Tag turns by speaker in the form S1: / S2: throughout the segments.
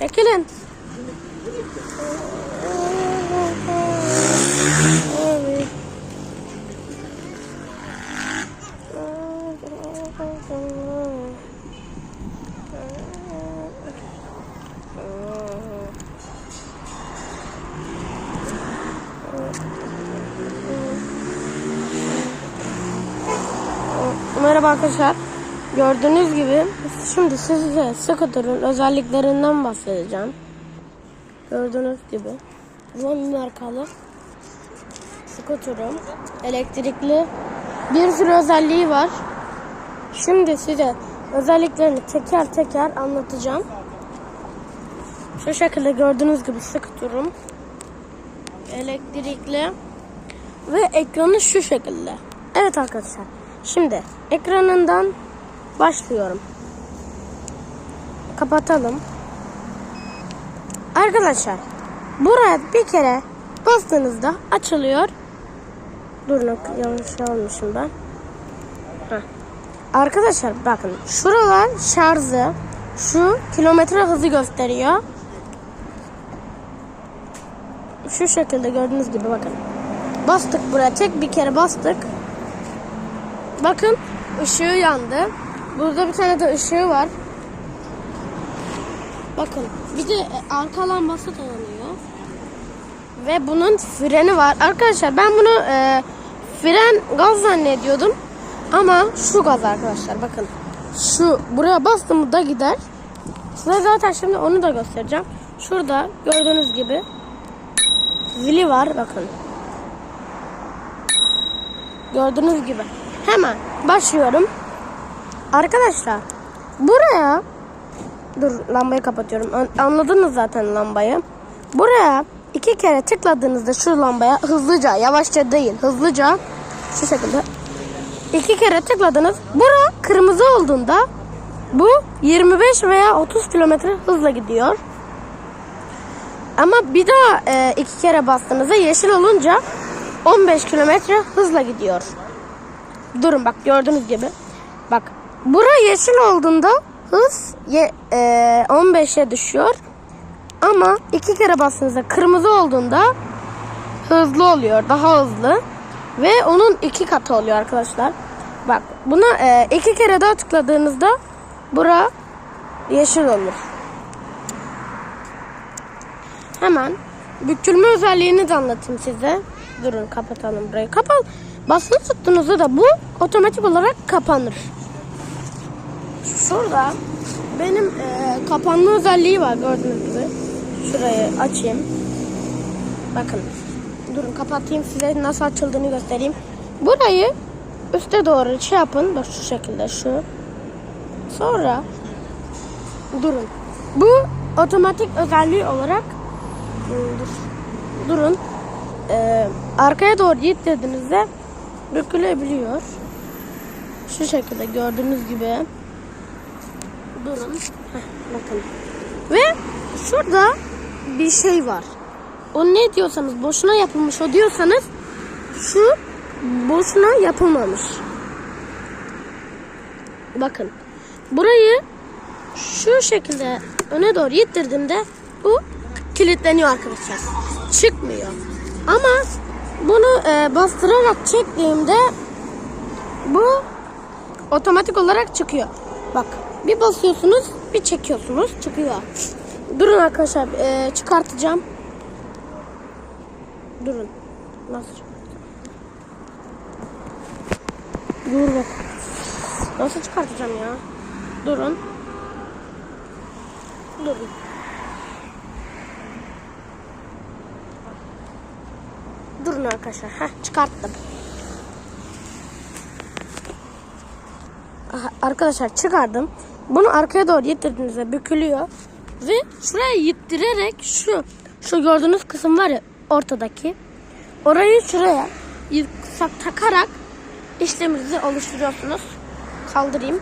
S1: Çekilin. Merhaba arkadaşlar. Gördüğünüz gibi şimdi size scooter'ın özelliklerinden bahsedeceğim. Gördüğünüz gibi Ron markalı scooter'ım elektrikli bir sürü özelliği var. Şimdi size özelliklerini teker teker anlatacağım. Şu şekilde gördüğünüz gibi scooter'ım elektrikli ve ekranı şu şekilde. Evet arkadaşlar. Şimdi ekranından başlıyorum. Kapatalım. Arkadaşlar buraya bir kere bastığınızda açılıyor. Durun yanlış almışım ben. Heh. Arkadaşlar bakın şuralar şarjı şu kilometre hızı gösteriyor. Şu şekilde gördüğünüz gibi bakın. Bastık buraya tek bir kere bastık. Bakın ışığı yandı. Burada bir tane de ışığı var. Bakın bir de e, arka lambası da yanıyor. Ve bunun freni var. Arkadaşlar ben bunu e, fren gaz zannediyordum. Ama şu gaz arkadaşlar bakın. Şu buraya bastım da gider. Size zaten şimdi onu da göstereceğim. Şurada gördüğünüz gibi zili var bakın. Gördüğünüz gibi. Hemen başlıyorum. Arkadaşlar buraya dur lambayı kapatıyorum. An- Anladınız zaten lambayı. Buraya iki kere tıkladığınızda şu lambaya hızlıca, yavaşça değil, hızlıca şu şekilde iki kere tıkladınız. Bura kırmızı olduğunda bu 25 veya 30 kilometre hızla gidiyor. Ama bir daha e, iki kere bastığınızda yeşil olunca 15 kilometre hızla gidiyor. Durun bak gördüğünüz gibi. Bak bura yeşil olduğunda hız ye, e, 15'e düşüyor. Ama iki kere bastığınızda kırmızı olduğunda hızlı oluyor. Daha hızlı. Ve onun iki katı oluyor arkadaşlar. Bak buna e, iki kere daha tıkladığınızda bura yeşil olur. Hemen bükülme özelliğini de anlatayım size. Durun kapatalım burayı. Kapan. Basılı tuttuğunuzda da bu otomatik olarak kapanır. Şurada benim e, kapanma özelliği var gördüğünüz gibi. Şurayı açayım. Bakın. Durun kapatayım size nasıl açıldığını göstereyim. Burayı üste doğru şey yapın. Bak şu şekilde şu. Sonra durun. Bu otomatik özelliği olarak dur, durun. Ee, arkaya doğru ittirdiğinizde bükülebiliyor. Şu şekilde gördüğünüz gibi. Durun. Heh, bakın. Ve şurada bir şey var. O ne diyorsanız boşuna yapılmış o diyorsanız şu boşuna yapılmamış. Bakın. Burayı şu şekilde öne doğru ittirdiğimde bu kilitleniyor arkadaşlar. Çıkmıyor. Ama bunu e, bastırarak çektiğimde bu otomatik olarak çıkıyor. Bak bir basıyorsunuz bir çekiyorsunuz çıkıyor. Durun arkadaşlar e, çıkartacağım. Durun. Nasıl çıkartacağım? Dur. Nasıl çıkartacağım ya? Durun. Durun. Durun arkadaşlar. Heh, çıkarttım. Aha, arkadaşlar çıkardım. Bunu arkaya doğru yitirdiğinizde bükülüyor. Ve şuraya yittirerek şu şu gördüğünüz kısım var ya ortadaki. Orayı şuraya takarak işleminizi oluşturuyorsunuz. Kaldırayım.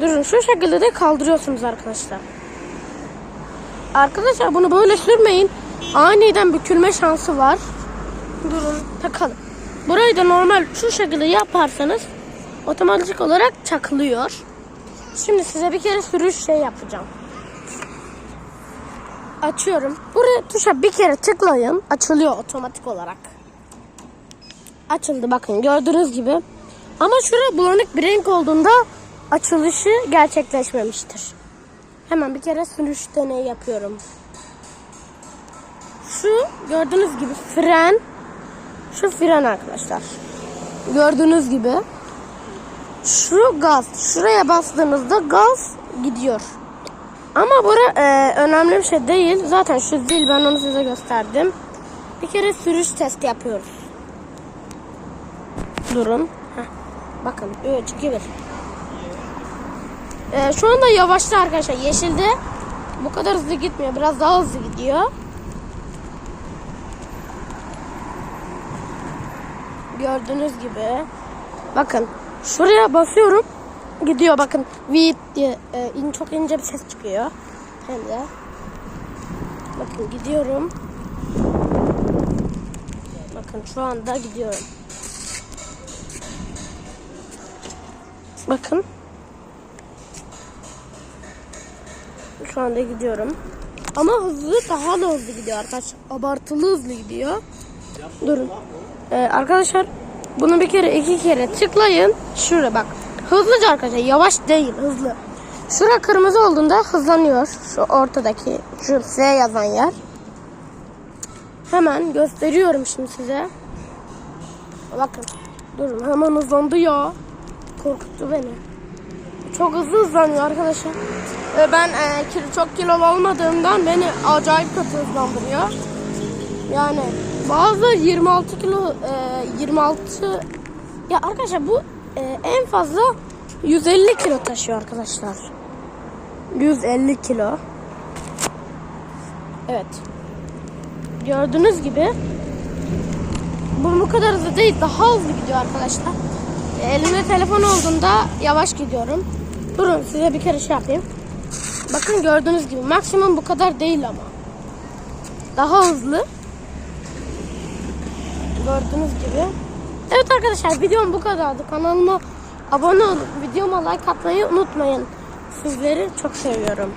S1: Durun şu şekilde de kaldırıyorsunuz arkadaşlar. Arkadaşlar bunu böyle sürmeyin. Aniden bükülme şansı var. Durun takalım. Burayı da normal şu şekilde yaparsanız otomatik olarak çakılıyor. Şimdi size bir kere sürüş şey yapacağım. açıyorum. Buraya tuşa bir kere tıklayın. Açılıyor otomatik olarak. Açıldı bakın gördüğünüz gibi. Ama şurada bulanık bir renk olduğunda açılışı gerçekleşmemiştir. Hemen bir kere sürüş deneyi yapıyorum. Şu gördüğünüz gibi fren. Şu fren arkadaşlar. Gördüğünüz gibi. Şu gaz. Şuraya bastığınızda gaz gidiyor. Ama bura e, önemli bir şey değil. Zaten şu zil ben onu size gösterdim. Bir kere sürüş testi yapıyoruz. Durun. Heh. Bakın 3, 2, 1. E, şu anda yavaşta arkadaşlar. Yeşilde bu kadar hızlı gitmiyor. Biraz daha hızlı gidiyor. Gördüğünüz gibi. Bakın şuraya basıyorum. Gidiyor bakın. Vit diye e, in, çok ince bir ses çıkıyor. Hem de. Bakın gidiyorum. Bakın şu anda gidiyorum. Bakın. Şu anda gidiyorum. Ama hızlı daha da hızlı gidiyor arkadaşlar. Abartılı hızlı gidiyor. Durun. Ee, arkadaşlar bunu bir kere iki kere tıklayın. Şuraya bak. Hızlıca arkadaşlar yavaş değil hızlı. Şura kırmızı olduğunda hızlanıyor. Şu ortadaki şu S yazan yer. Hemen gösteriyorum şimdi size. Bakın. Durun hemen hızlandı ya. Korkuttu beni. Çok hızlı hızlanıyor arkadaşlar. Ben e, çok kilolu olmadığımdan beni acayip kötü hızlandırıyor. Yani bazı 26 kilo e, 26 ya arkadaşlar bu e, en fazla 150 kilo taşıyor arkadaşlar. 150 kilo. Evet. Gördüğünüz gibi bu bu kadar hızlı değil daha hızlı gidiyor arkadaşlar. Elimde telefon olduğunda yavaş gidiyorum. Durun size bir kere şey yapayım. Bakın gördüğünüz gibi maksimum bu kadar değil ama. Daha hızlı. Gördüğünüz gibi. Evet arkadaşlar videom bu kadardı. Kanalıma abone olup videoma like atmayı unutmayın. Sizleri çok seviyorum.